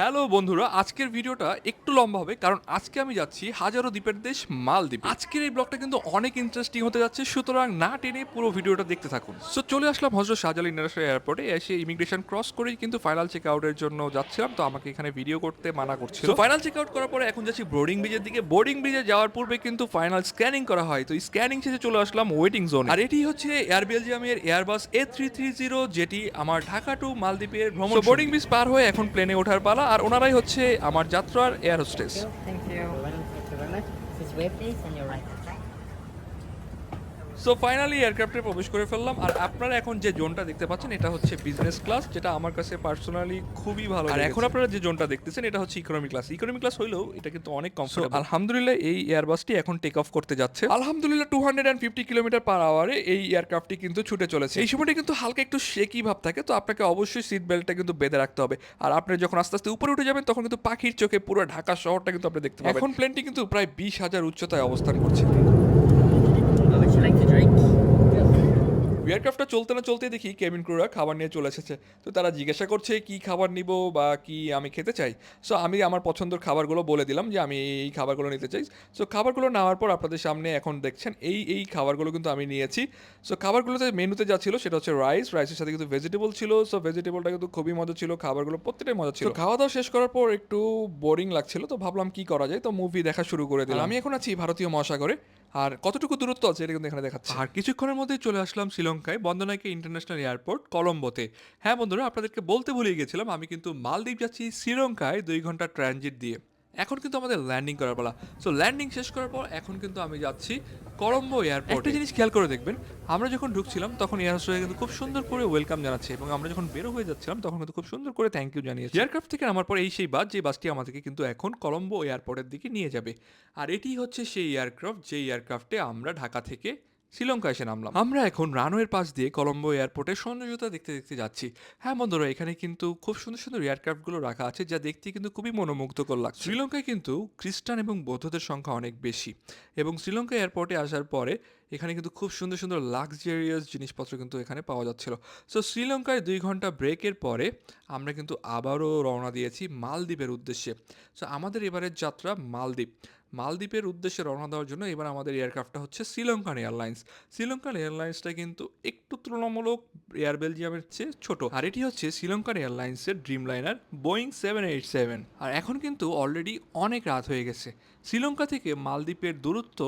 Hello বন্ধুরা আজকের ভিডিওটা একটু লম্বা হবে কারণ আজকে আমি যাচ্ছি হাজারো দ্বীপের দেশ মালদ্বীপ। আজকের এই ব্লগটা কিন্তু অনেক ইন্টারেস্টিং হতে যাচ্ছে সুতরাং না টেনে পুরো ভিডিওটা দেখতে থাকুন। সো চলে আসলাম হজরত শাহজালাল ইন্টারন্যাশনাল এয়ারপোর্টে এসে ইমিগ্রেশন ক্রস করেই কিন্তু ফাইনাল চেক আউটের জন্য যাচ্ছিলাম তো আমাকে এখানে ভিডিও করতে মানা করছিল। ফাইনাল চেক আউট করার পরে এখন যাচ্ছি বোর্ডিং ব্রিজের দিকে। বোর্ডিং ব্রিজে যাওয়ার পূর্বে কিন্তু ফাইনাল স্ক্যানিং করা হয় তো স্ক্যানিং শেষে চলে আসলাম ওয়েটিং জোন আর এটি হচ্ছে এয়ার বেলজিয়ামের Airbus A three three zero যেটি আমার ঢাকা টু মালদ্বীপের ভ্রমণ বোর্ডিং ব্রিজ পার হয়ে এখন প্লেনে ওঠার পালা আর ওনারাই হচ্ছে আমার যাত্রার এয়ার হোস্টেস সো ফাইনালি এয়ারক্রাফটে প্রবেশ করে ফেললাম। আর আপনারা এখন যে জোনটা দেখতে পাচ্ছেন এটা হচ্ছে বিজনেস ক্লাস যেটা আমার কাছে পার্সোনালি খুবই ভালো আর এখন আপনারা যে জোনটা দেখতেছেন এটা হচ্ছে ইকোনমি ক্লাস ইকোনমি ক্লাস হইলেও এটা কিন্তু অনেক কমফোর্টেবল আলহামদুলিল্লাহ এই এয়ারবাসটি এখন টেক অফ করতে যাচ্ছে। আলহামদুলিল্লাহ two hundred and fifty kilometre per আওয়ারে এই এয়ারক্রাফটটি কিন্তু ছুটে চলেছে। এই সময়টা কিন্তু হালকা একটু শেকি ভাব থাকে তো আপনাকে অবশ্যই সিট বেল্টটা কিন্তু বেঁধে রাখতে হবে। আর আপনি যখন আস্তে আস্তে উপরে উঠে যাবেন তখন কিন্তু পাখির চোখে পুরো ঢাকা শহরটা কিন্তু আপনি দেখতে পাবেন। এখন প্লেনটি কিন্তু প্রায় বিশ হাজার উচ্চতায় অবস্থান করছে। Would you like to drink? এয়ারক্রাফটটা চলতে না চলতে দেখি কেবিন ক্রুরা খাবার নিয়ে চলে এসেছে। তো তারা জিজ্ঞাসা করছে কি খাবার নিব বা কি আমি খেতে চাই? সো আমি আমার পছন্দের খাবারগুলো বলে দিলাম যে আমি এই খাবারগুলো নিতে চাই। সো খাবারগুলো নেওয়ার পর আপনাদের সামনে এখন দেখছেন এই এই খাবারগুলো কিন্তু আমি নিয়েছি। সো খাবারগুলোতে মেনুতে যা ছিল সেটা হচ্ছে রাইস রাইসের সাথে কিন্তু ভেজিটেবল ছিল। সো ভেজিটেবলটা কিন্তু খুবই মজা ছিল খাবারগুলো প্রত্যেকটাই মজা ছিল। খাওয়া দাওয়া শেষ করার পর একটু বোরিং লাগছিল তো ভাবলাম কি করা যায়? তো মুভি দেখা শুরু করে দিলাম। আমি এখন আছি ভারতীয় মহাসাগরে। আর কতটুকু দূরত্ব আছে এটা কিন্তু এখানে দেখাচ্ছে। আর কিছুক্ষণের মধ্যেই চলে আসলাম শ্রীলঙ্কায়, বন্দনাইকে ইন্টারন্যাশনাল এয়ারপোর্ট কলম্বোতে। হ্যাঁ বন্ধুরা, আপনাদেরকে বলতে ভুলে গেছিলাম আমি কিন্তু মালদ্বীপ যাচ্ছি শ্রীলঙ্কায় দুই ঘণ্টা ট্রানজিট দিয়ে। এখন কিন্তু আমাদের ল্যান্ডিং করার পালা। সো ল্যান্ডিং শেষ করার পর এখন কিন্তু আমি যাচ্ছি কলম্বো এয়ারপোর্ট একটা জিনিস খেয়াল করে দেখবেন আমরা যখন ঢুকছিলাম তখন এয়ার কিন্তু খুব সুন্দর করে ওয়েলকাম জানাচ্ছে এবং আমরা যখন বেরো হয়ে যাচ্ছিলাম তখন কিন্তু খুব সুন্দর করে থ্যাংক ইউ জানিয়েছে। এয়ারক্রাফট থেকে আমার পর এই সেই বাস যে বাসটি আমাদেরকে কিন্তু এখন কলম্বো এয়ারপোর্টের দিকে নিয়ে যাবে। আর এটি হচ্ছে সেই এয়ারক্রাফট যে এয়ারক্রাফটে আমরা ঢাকা থেকে শ্রীলঙ্কা এসে নামলাম। আমরা এখন রানওয়ের পাশ দিয়ে কলম্বো এয়ারপোর্টে সৌন্দর্যতা দেখতে দেখতে যাচ্ছি। হ্যাঁ বন্ধুরা, এখানে কিন্তু খুব সুন্দর সুন্দর এয়ারক্রাফটগুলো রাখা আছে যা দেখতে কিন্তু খুবই মনোমুগ্ধকর লাগছে। শ্রীলঙ্কায় কিন্তু খ্রিস্টান এবং বৌদ্ধদের সংখ্যা অনেক বেশি এবং শ্রীলঙ্কা এয়ারপোর্টে আসার পরে এখানে কিন্তু খুব সুন্দর সুন্দর লাক্সারিয়াস জিনিসপত্র কিন্তু এখানে পাওয়া যাচ্ছিল। সো শ্রীলঙ্কায় দুই ঘণ্টা ব্রেকের পরে আমরা কিন্তু আবারও রওনা দিয়েছি মালদ্বীপের উদ্দেশ্যে। সো আমাদের এবারের যাত্রা মালদ্বীপ। মালদ্বীপের উদ্দেশ্যে রওনা দেওয়ার জন্য এবার আমাদের এয়ারক্রাফটটা হচ্ছে শ্রীলঙ্কান এয়ারলাইন্স। শ্রীলঙ্কান এয়ারলাইন্সটা কিন্তু একটু তুলনামূলক এয়ার বেলজিয়ামের চেয়ে ছোট। আর এটি হচ্ছে শ্রীলঙ্কান এয়ারলাইন্সের dreamliner Boeing seven eight seven আর এখন কিন্তু অলরেডি অনেক রাত হয়ে গেছে। শ্রীলঙ্কা থেকে মালদ্বীপের দূরত্ব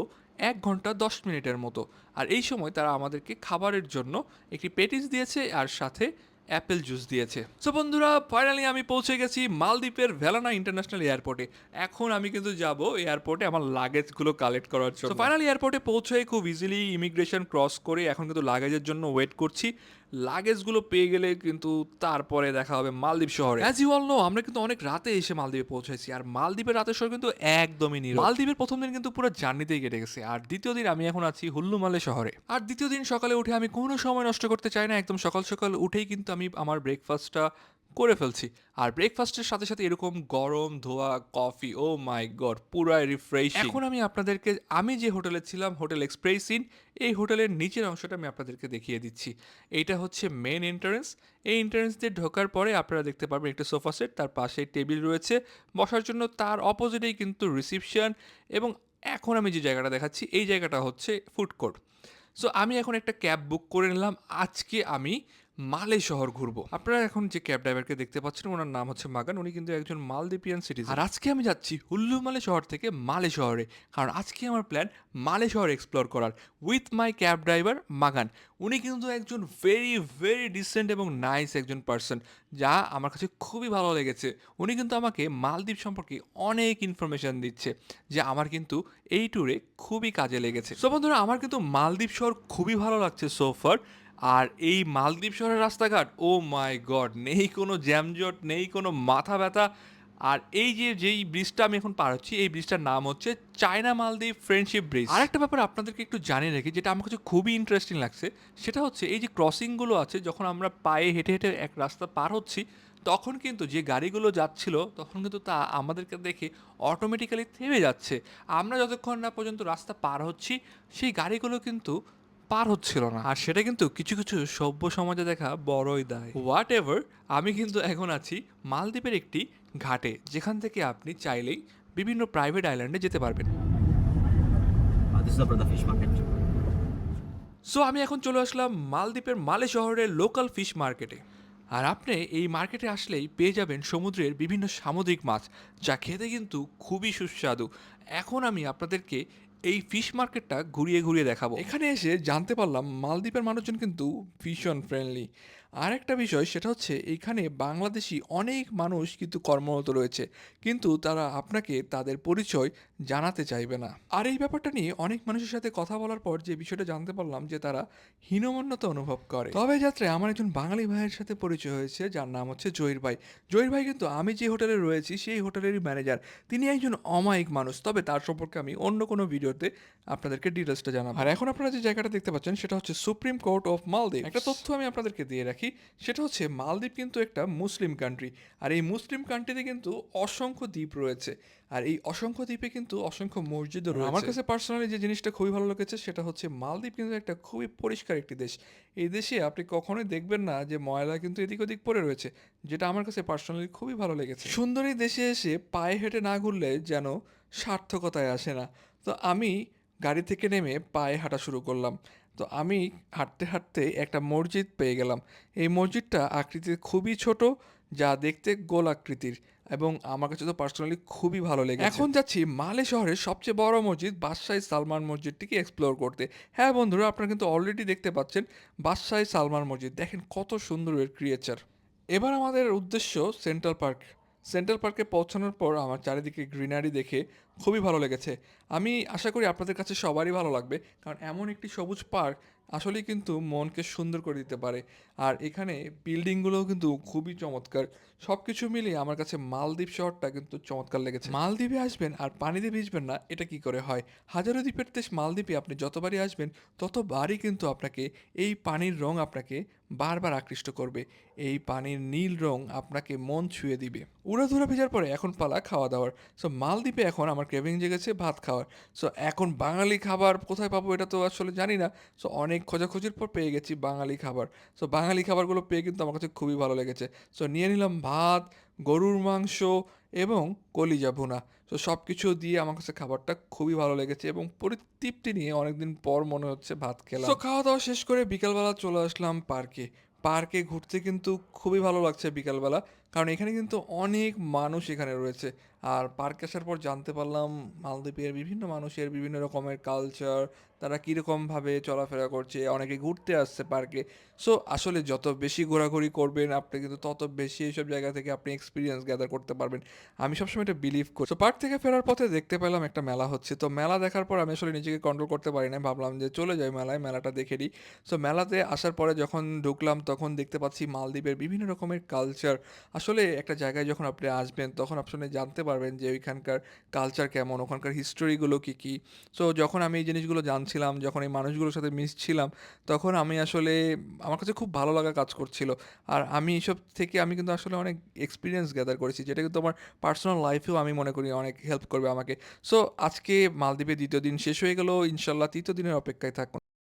এক ঘণ্টা দশ মিনিটের মতো। আর এই সময় তারা আমাদেরকে খাবারের জন্য একটি পেটিস দিয়েছে, আর সাথে অ্যাপেল জুস দিয়েছে। সো বন্ধুরা ফাইনালি আমি পৌঁছে গেছি মালদ্বীপের ভেলানা ইন্টারন্যাশনাল এয়ারপোর্টে এখন আমি কিন্তু যাব এয়ারপোর্টে আমার লাগেজগুলো কালেক্ট করার জন্য। ফাইনালি এয়ারপোর্টে পৌঁছে খুব ইজিলি ইমিগ্রেশন ক্রস করে এখন কিন্তু লাগেজের জন্য ওয়েট করছি। লাগেজগুলো পেয়ে গেলে কিন্তু তারপরে দেখা হবে মালদ্বীপ শহরে। অ্যাজ ইউ অল নো আমরা কিন্তু অনেক রাতে এসে মালদ্বীপে পৌঁছেছি আর মালদ্বীপের রাতের শহর কিন্তু একদমই নির মালদ্বীপের প্রথম দিন কিন্তু পুরো জার্নিতেই কেটে গেছে আর দ্বিতীয় দিন আমি এখন আছি হুল্লুমালে শহরে। আর দ্বিতীয় দিন সকালে উঠে আমি কোনো সময় নষ্ট করতে চাই না একদম সকাল সকাল উঠেই কিন্তু আমি আমার ব্রেকফাস্টটা করে ফেলছি। আর ব্রেকফাস্টের সাথে সাথে এরকম গরম ধোয়া কফি ও মাই গড পুরাই রিফ্রেশ এখন আমি আপনাদেরকে, আমি যে হোটেলে ছিলাম, হোটেল এক্সপ্রেস ইন এই হোটেলের নিচের অংশটা আমি আপনাদেরকে দেখিয়ে দিচ্ছি। এইটা হচ্ছে মেন এন্ট্রান্স এই এন্ট্রান্স দিয়ে ঢোকার পরে আপনারা দেখতে পারবেন একটা সোফা সেট তার পাশে টেবিল রয়েছে। বসার জন্য তার অপোজিটেই কিন্তু রিসিপশন এবং এখন আমি যে জায়গাটা দেখাচ্ছি, এই জায়গাটা হচ্ছে ফুড কোর্ট সো আমি এখন একটা ক্যাব বুক করে নিলাম। আজকে আমি মালে শহর ঘুরবো। আপনারা এখন যে ক্যাব ড্রাইভারকে দেখতে পাচ্ছেন, ওনার নাম হচ্ছে মাগান। উনি কিন্তু একজন মালদ্বীপিয়ান সিটিজেন। আর আজকে আমি যাচ্ছি হুল্লু মালে শহর থেকে মালে শহরে। কারণ আজকে আমার প্ল্যান মালে শহর এক্সপ্লোর করার। With my cab driver Magan. উনি কিন্তু একজন ভেরি ভেরি ডিসেন্ট এবং নাইস একজন পার্সন যা আমার কাছে খুবই ভালো লেগেছে। উনি কিন্তু আমাকে মালদ্বীপ সম্পর্কে অনেক ইনফরমেশন দিচ্ছে, যে আমার কিন্তু এই ট্যুরে খুবই কাজে লেগেছে। সো বন্ধুরা, আমার কিন্তু মালদ্বীপ শহর খুবই ভালো লাগছে সোফার আর এই মালদ্বীপ শহরের রাস্তাঘাট, ও মাই গড, নেই কোনো জ্যামজট, নেই কোনো মাথা ব্যথা। আর এই যে, যেই ব্রিজটা আমি এখন পার হচ্ছি, এই ব্রিজটার নাম হচ্ছে চায়না মালদ্বীপ ফ্রেন্ডশিপ ব্রিজ। আর একটা ব্যাপার আপনাদেরকে একটু জানিয়ে রাখি, যেটা আমার কাছে খুবই ইন্টারেস্টিং লাগছে, সেটা হচ্ছে এই যে ক্রসিংগুলো আছে, যখন আমরা পায়ে হেঁটে হেঁটে এক রাস্তা পার হচ্ছি, তখন কিন্তু যে গাড়িগুলো যাচ্ছিল, তখন কিন্তু তা আমাদেরকে দেখে অটোমেটিক্যালি থেমে যাচ্ছে। আমরা যতক্ষণ না পর্যন্ত রাস্তা পার হচ্ছি, সেই গাড়িগুলো কিন্তু পার হচ্ছিল না। আর সেটা কিন্তু কিছু কিছু সভ্য সমাজে দেখা বড়ই দায়। হোয়াট এভার আমি কিন্তু এখন আছি মালদ্বীপের একটি ঘাটে যেখান থেকে আপনি চাইলেই বিভিন্ন প্রাইভেট আইল্যান্ডে যেতে পারবেন। Uh, this is the brother fish market. So আমি এখন চলে আসলাম মালদ্বীপের মালে শহরের লোকাল ফিশ মার্কেটে আর আপনি এই মার্কেটে আসলেই পেয়ে যাবেন সমুদ্রের বিভিন্ন সামুদ্রিক মাছ যা খেতে কিন্তু খুবই সুস্বাদু। এখন আমি আপনাদেরকে এই ফিশ মার্কেটটা ঘুরিয়ে ঘুরিয়ে দেখাবো। এখানে এসে জানতে পারলাম, মালদ্বীপের মানুষজন কিন্তু ভীষণ ফ্রেন্ডলি আর একটা বিষয় সেটা হচ্ছে এখানে বাংলাদেশি অনেক মানুষ কিন্তু কর্মরত রয়েছে, কিন্তু তারা আপনাকে তাদের পরিচয় জানাতে চাইবে না। আর এই ব্যাপারটা নিয়ে অনেক মানুষের সাথে কথা বলার পর যে বিষয়টা জানতে পারলাম যে তারা হীনমন্যতা অনুভব করে। তবে যাত্রায় আমার একজন বাঙালি ভাইয়ের সাথে পরিচয় হয়েছে, যার নাম হচ্ছে জহির ভাই। জহির ভাই কিন্তু আমি যে হোটেলে রয়েছি সেই হোটেলেরই ম্যানেজার। তিনি একজন অমায়িক মানুষ, তবে তার সম্পর্কে আমি অন্য কোনো ভিডিওতে আপনাদেরকে ডিটেলসটা জানাব। আর এখন আপনারা যে জায়গাটা দেখতে পাচ্ছেন সেটা হচ্ছে সুপ্রিম কোর্ট অফ মালদ্বীপ। একটা তথ্য আমি আপনাদেরকে দিয়ে রাখি। সেটা হচ্ছে মালদ্বীপ কিন্তু একটা মুসলিম কান্ট্রি আর এই মুসলিম কান্ট্রিতে কিন্তু অসংখ্য দ্বীপ রয়েছে আর এই অসংখ্য দ্বীপে কিন্তু অসংখ্য মসজিদও রয়েছে আমার কাছে পার্সোনালি যে জিনিসটা খুবই ভালো লেগেছে সেটা হচ্ছে মালদ্বীপ কিন্তু একটা খুবই পরিষ্কার একটি দেশ। এই দেশে আপনি কখনোই দেখবেন না যে ময়লা কিন্তু এদিক ওদিক পড়ে রয়েছে যেটা আমার কাছে পার্সোনালি খুবই ভালো লেগেছে। সুন্দরী দেশে এসে পায়ে হেঁটে না ঘুরলে যেন সার্থকতায় আসে না। তো আমি গাড়ি থেকে নেমে পায়ে হাঁটা শুরু করলাম। তো আমি হাঁটতে হাঁটতে একটা মসজিদ পেয়ে গেলাম। এই মসজিদটা আকৃতিতে খুবই ছোট, যা দেখতে গোল আকৃতির এবং আমার কাছে তো পার্সোনালি খুবই ভালো লেগেছে। এখন যাচ্ছি মালে শহরের সবচেয়ে বড় মসজিদ বাদশাহী সালমান মসজিদটিকে এক্সপ্লোর করতে। হ্যাঁ বন্ধুরা, আপনারা কিন্তু অলরেডি দেখতে পাচ্ছেন বাদশাহী সালমান মসজিদ। দেখেন কত সুন্দর এর ক্রিয়েচার এবার আমাদের উদ্দেশ্য সেন্ট্রাল পার্ক সেন্ট্রাল পার্কে পৌঁছানোর পর আমার চারিদিকে গ্রিনারি দেখে খুবই ভালো লেগেছে। আমি আশা করি আপনাদের কাছে সবারই ভালো লাগবে, কারণ এমন একটি সবুজ পার্ক আসলেই কিন্তু মনকে সুন্দর করে দিতে পারে। আর এখানে বিল্ডিংগুলোও কিন্তু খুবই চমৎকার। সব কিছু মিলিয়ে আমার কাছে মালদ্বীপ শহরটা কিন্তু চমৎকার লেগেছে। মালদ্বীপে আসবেন আর পানিতে ভিজবেন না, এটা কি করে হয়? হাজারো দ্বীপের দেশ মালদ্বীপে আপনি যতবারই আসবেন, ততবারই কিন্তু আপনাকে এই পানির রং আপনাকে বারবার আকৃষ্ট করবে। এই পানির নীল রং আপনাকে মন ছুঁয়ে দিবে। উড়াধুরা ভেজার পরে এখন পালা খাওয়া দাওয়ার সো মালদ্বীপে এখন আমার ক্রেভিং জেগেছে ভাত খাওয়ার। সো এখন বাঙালি খাবার কোথায় পাবো এটা তো আসলে জানি না। সো অনেক খোঁজাখুঁজির পর পেয়ে গেছি বাঙালি খাবার। সো বাঙালি খাবারগুলো পেয়ে কিন্তু আমার কাছে খুবই ভালো লেগেছে। সো নিয়ে নিলাম ভাত, গরুর মাংস এবং কলিজা ভুনা। তো সব কিছু দিয়ে আমার কাছে খাবারটা খুবই ভালো লেগেছে এবং পরিতৃপ্তি নিয়ে অনেকদিন পর মনে হচ্ছে ভাত খেলাম। তো খাওয়া দাওয়া শেষ করে বিকালবেলা চলে আসলাম পার্কে। পার্কে ঘুরতে কিন্তু খুবই ভালো লাগছে বিকালবেলা। কারণ এখানে কিন্তু অনেক মানুষ এখানে রয়েছে। আর পার্কে আসার পর জানতে পারলাম মালদ্বীপের বিভিন্ন মানুষের বিভিন্ন রকমের কালচার তারা কীরকমভাবে চলাফেরা করছে, অনেকে ঘুরতে আসছে পার্কে সো আসলে যত বেশি ঘোরাঘুরি করবেন, আপনি কিন্তু তত বেশি এইসব জায়গা থেকে আপনি এক্সপিরিয়েন্স গ্যাদার করতে পারবেন। আমি সবসময় এটা বিলিভ করি। তো পার্ক থেকে ফেরার পথে দেখতে পেলাম একটা মেলা হচ্ছে। তো মেলা দেখার পর আমি আসলে নিজেকে কন্ট্রোল করতে পারি না ভাবলাম যে চলে যাই মেলায়, মেলাটা দেখে নিই। সো মেলাতে আসার পরে যখন ঢুকলাম, তখন দেখতে পাচ্ছি মালদ্বীপের বিভিন্ন রকমের কালচার আসলে একটা জায়গায় যখন আপনি আসবেন, তখন আপনি জানতে পারবেন যে ওইখানকার কালচার কেমন, ওখানকার হিস্টোরিগুলো কী কী। সো যখন আমি এই জিনিসগুলো জানছিলাম, যখন এই মানুষগুলোর সাথে মিশছিলাম তখন আমি আসলে আমার কাছে খুব ভালো লাগা কাজ করছিল। আর আমি এইসব থেকে আমি কিন্তু আসলে অনেক এক্সপিরিয়েন্স গ্যাদার করেছি, যেটা কিন্তু আমার পার্সোনাল লাইফেও আমি মনে করি অনেক হেল্প করবে আমাকে। সো আজকে মালদ্বীপের দ্বিতীয় দিন শেষ হয়ে গেল, ইনশাল্লাহ তৃতীয় দিনের অপেক্ষায় থাকুন।